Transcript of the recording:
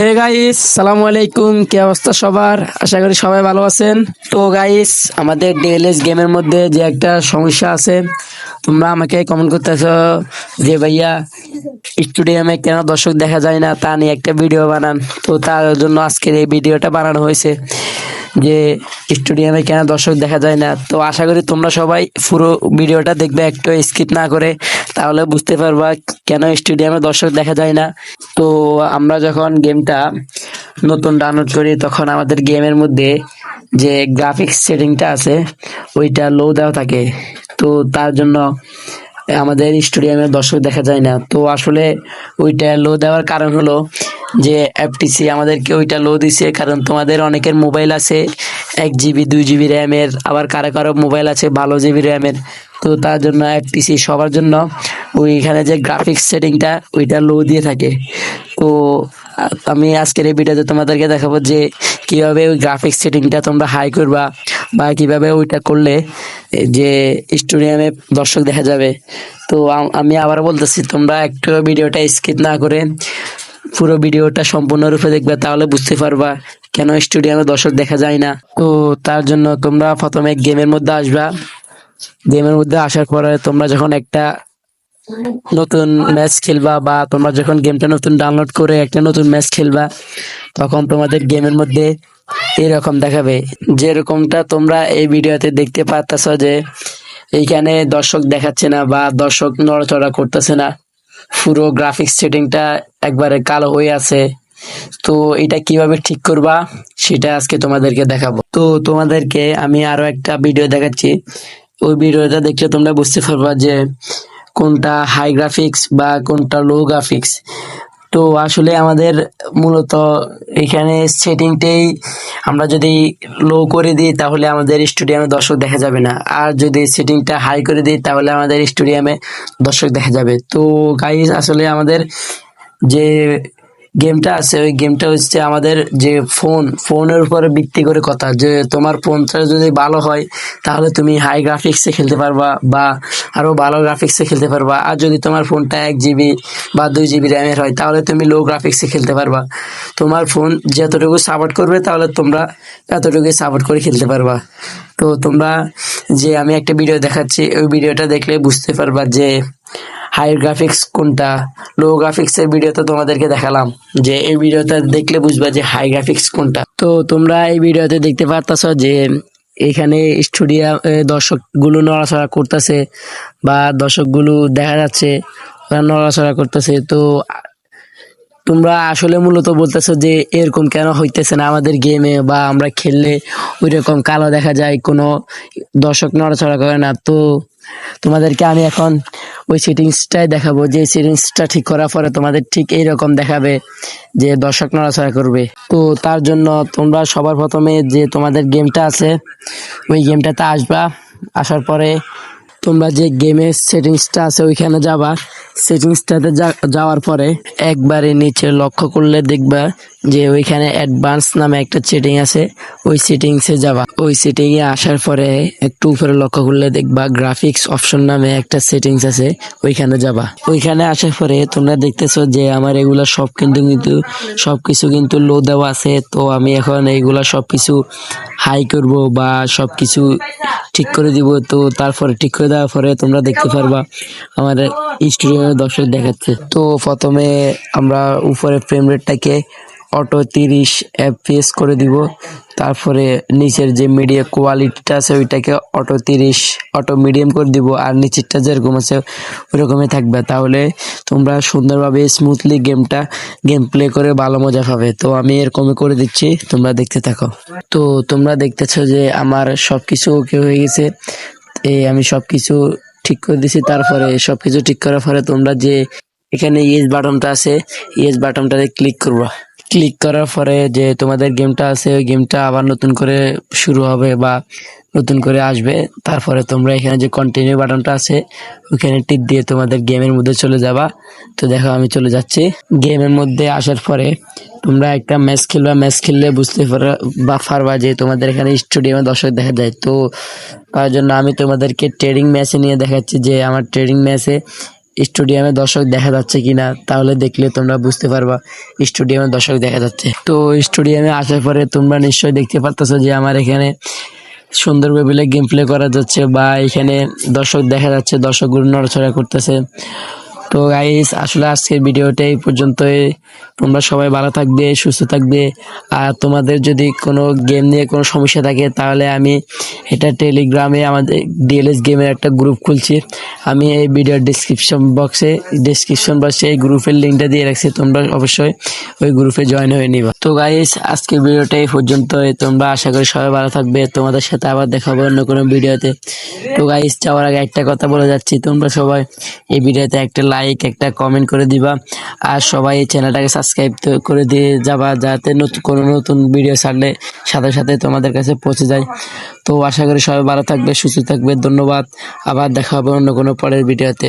Hey guys সালামু আলাইকুম। কি অবস্থা সবার? আশা করি সবাই ভালো আছেন। তো গাইস আমাদের ডিএলএস গেমের মধ্যে যে একটা সমস্যা আছে, তোমরা আমাকে কমেন্ট করতেছ যে ভাইয়া স্টুডিয়ামে কেন দর্শক দেখা যায় না, তা নিয়ে একটা ভিডিও বানান। তো তার জন্য আজকের এই ভিডিওটা বানানো হয়েছে যে স্টেডিয়ামে কেন দর্শক দেখা যায় না। তো আশা করি তোমরা সবাই পুরো ভিডিওটা দেখবে, একটু স্কিপ না করে, তাহলে বুঝতে পারবা কেন স্টেডিয়ামে দর্শক দেখা যায় না। তো আমরা যখন গেমটা নতুন ডাউনলোড করি, তখন আমাদের গেমের মধ্যে যে গ্রাফিক্স সেটিংটা আছে, ওইটা লো দেওয়া থাকে। তো তার জন্য আমাদের স্টেডিয়ামে দর্শক দেখা যায় না। তো আসলে ওইটা লো দেওয়ার কারণ হলো যে এফটিসি আমাদেরকে ওইটা লো দিছে, কারণ তোমাদের অনেকের মোবাইল আছে, এক জিবি দুই জিবি র্যামের আবার কারও কারও মোবাইল আছে ভালো জিবি র্যামের তো তার জন্য এফটিসি সবার জন্য ওইখানে যে গ্রাফিক্স সেটিংটা ওইটা লো দিয়ে থাকে। তো আমি আজকের এই ভিডিওতে তোমাদেরকে দেখাবো যে কীভাবে ওই গ্রাফিক্স সেটিংটা তোমরা হাই করবা বা কীভাবে ওইটা করলে যে স্টুডিয়ামে দর্শক দেখা যাবে। তো আমি আবার বলতেছি, তোমরা একটু ভিডিওটা স্কিপ না করে পুরো ভিডিওটা সম্পূর্ণরূপে দেখবে, তাহলে বুঝতে পারবা কেন স্টুডিয়ামে দর্শক দেখা যায় না। তো তার জন্য তোমরা প্রথমে গেমের মধ্যে আসবা। গেমের মধ্যে আসার পরে তোমরা যখন একটা নতুন ম্যাচ খেলবা বা তোমরা যখন গেমটা নতুন ডাউনলোড করে একটা নতুন ম্যাচ খেলবা, তখন তোমাদের গেমের মধ্যে এরকম দেখাবে। যেরকমটা তোমরা এই ভিডিওতে দেখতে পাচ্ছ যে, এইখানে দর্শক দেখাচ্ছে না বা দর্শক নড়াচড়া করতেছে না। পুরো গ্রাফিক্স সেটিংটা একবারে কালো হয়ে আছে। তো এটা কীভাবে ঠিক করবা, সেটা আজকে তোমাদেরকে দেখাবো। তো তোমাদেরকে আমি আরও একটা ভিডিও দেখাচ্ছি। ওই ভিডিওটা দেখলে তোমরা বুঝতে পারবা যে কোনটা হাই গ্রাফিক্স বা কোনটা লো গ্রাফিক্স তো আসলে আমাদের মূলত এখানে সেটিংটাই আমরা যদি লো করে দিই তাহলে আমাদের স্টুডিয়ামে দর্শক দেখা যাবে না। আর যদি সেটিংটা হাই করে দিই তাহলে আমাদের স্টুডিয়ামে দর্শক দেখা যাবে। তো গাইস আসলে আমাদের যে গেমটা আছে, ওই গেমটা হচ্ছে আমাদের যে ফোন ফোনের উপরে ভিত্তি করে কথা। যে তোমার ফোনটা যদি ভালো হয়, তাহলে তুমি হাই গ্রাফিক্সে খেলতে পারবা বা আরও ভালো গ্রাফিক্সে খেলতে পারবা। আর যদি তোমার ফোনটা এক জিবি বা দুই জিবি র্যামের হয়, তাহলে তুমি লো গ্রাফিক্সে খেলতে পারবা। তোমার ফোন যতটুকু সাপোর্ট করবে, তাহলে তোমরা এতটুকুই সাপোর্ট করে খেলতে পারবা। তো তোমরা যে আমি একটা ভিডিও দেখাচ্ছি, ওই ভিডিওটা দেখলে বুঝতে পারবা যে হাই গ্রাফিক্স কোনটা? লো গ্রাফিক্স এর ভিডিওতে তোমাদেরকে দেখালাম, যে এই ভিডিওটা দেখলে বুঝবা যে হাই গ্রাফিক্স কোনটা। তো তোমরা এই ভিডিওতে দেখতে পারতাছ যে এখানে স্টুডিও দর্শকগুলো নড়াচড়া করতেছে, বা দর্শকগুলো দেখা যাচ্ছে ওরা নড়াচড়া করতেছে। তো, তোমরা আসলে মূলত বলতেছো যে এরকম কেন হইতেছে না আমাদের গেমে বা আমরা খেললে ওই রকম কালো দেখা যায়, কোনো দর্শক নড়াচড়া করে না। তো তোমাদেরকে আমি এখন ওই সেটিংসটাই দেখাবো। যে সেটিংসটা ঠিক করার পরে তোমাদের ঠিক এই রকম দেখাবে যে দর্শক নড়াচড়া করবে। তো তার জন্য তোমরা সবার প্রথমে যে তোমাদের গেমটা আছে, ওই গেমটাতে আসবা। আসার পরে তোমরা যে গেমের সেটিংসটা আছে ওইখানে যাবা। সেটিংসটাতে যাওয়ার পরে একবারে নিচে লক্ষ্য করলে দেখবা যে ওইখানে অ্যাডভান্স নামে একটা সেটিং আছে। ওই সেটিংসে যাবা। ওই সেটিং এ আসার পরে একটু উপরে লক্ষ্য করলে দেখবা গ্রাফিক্স অপশন নামে একটা সেটিংস আছে। ওইখানে যাবা। ওইখানে আসার পরে তোমরা দেখতেছো যে আমার এগুলা সব কিন্তু কিন্তু সবকিছু কিন্তু লো দেওয়া আছে। তো আমি এখন এইগুলা সবকিছু হাই করব বা সবকিছু ঠিক করে দিব, তো তারপরে ঠিক করে দেওয়ার পরে তোমরা দেখতে পারবা আমার স্টুডিও দর্শক দেখাচ্ছে। তো প্রথমে আমরা উপরে ফ্রেম রেটটাকে অটো তিরিশ এফপিএস করে দিব। তারপরে নিচের যে মিডিয়া কোয়ালিটিটা আছে, ওইটাকে অটো তিরিশ, অটো মিডিয়াম করে দিব। আর নিচেরটা যেরকম আছে ওরকমই থাকবে। তাহলে তোমরা সুন্দরভাবে স্মুথলি গেমটা গেম প্লে করে ভালো মজা পাবে। তো আমি এরকমই করে দিচ্ছি, তোমরা দেখতে থাকো। তো তোমরা দেখতেছো যে আমার সবকিছু ওকে হয়ে গেছে। এই আমি সবকিছু ঠিক করে দিছি। তারপরে সবকিছু ঠিক করার পরে তোমরা যে এখানে ইয়েস বাটনটা আছে ইয়েস বাটনটাতে ক্লিক করবা। ক্লিক করার পরে যে তোমাদের গেমটা আছে, ওই গেমটা আবার নতুন করে শুরু হবে বা নতুন করে আসবে। তারপরে তোমরা এখানে যে কন্টিনিউ বাটনটা আছে, ওখানে টিপ দিয়ে তোমাদের গেমের মধ্যে চলে যাবা। তো দেখো আমি চলে যাচ্ছি। গেমের মধ্যে আসার পরে তোমরা একটা ম্যাচ খেলবা। ম্যাচ খেললে বুঝতে পারা- বা পারবা যে তোমাদের এখানে স্টেডিয়ামে দর্শক দেখা যায়। তো তার জন্য আমি তোমাদেরকে ট্রেডিং ম্যাচে নিয়ে দেখাচ্ছি যে আমার ট্রেডিং ম্যাচে স্টেডিয়ামে দর্শক দেখা যাচ্ছে কিনা, তাহলে দেখলে তোমরা বুঝতে পারবা স্টেডিয়ামে দর্শক দেখা যাচ্ছে। তো স্টেডিয়ামে আসার পরে তোমরা নিশ্চয়ই দেখতে পারতেছো যে আমার এখানে সুন্দর গেম প্লে করা যাচ্ছে বা এখানে দর্শক দেখা যাচ্ছে, দর্শকগুলো নড়াচড়া করতেছে। তো গাইস আসলে আজকের ভিডিওটা এই তোমরা সবাই ভালো থাকবে, সুস্থ থাকবে। আর তোমাদের যদি কোনো গেম নিয়ে কোনো সমস্যা থাকে, তাহলে আমি এটা টেলিগ্রামে আমাদের ডিএলএস গেমের একটা গ্রুপ খুলছি। আমি এই ভিডিওর ডিসক্রিপশন বক্সে ডিসক্রিপশন বক্সে এই গ্রুপের লিঙ্কটা দিয়ে রাখছি। তোমরা অবশ্যই ওই গ্রুপে জয়েন হয়ে নিবা। তো গাইস আজকের ভিডিওটা এই তোমরা আশা করি সবাই ভালো থাকবে। তোমাদের সাথে আবার দেখা হবে অন্য কোনো ভিডিওতে তো। গাইস যাওয়ার আগে একটা কথা বলে যাচ্ছি। তোমরা সবাই এই ভিডিওতে একটা লাইক একটা কমেন্ট করে দিবা। আর সবাই এই চ্যানেলটাকে সাবস্ক্রাইব করে দিয়ে যাবা, যাতে নতুন কোনো নতুন ভিডিও ছাড়লে সাথে সাথে তোমাদের কাছে পৌঁছে যায়। তো আশা করি সবাই ভালো থাকবে, সুস্থ থাকবে, ধন্যবাদ। আবার দেখা হবে অন্য কোনো পরের ভিডিওতে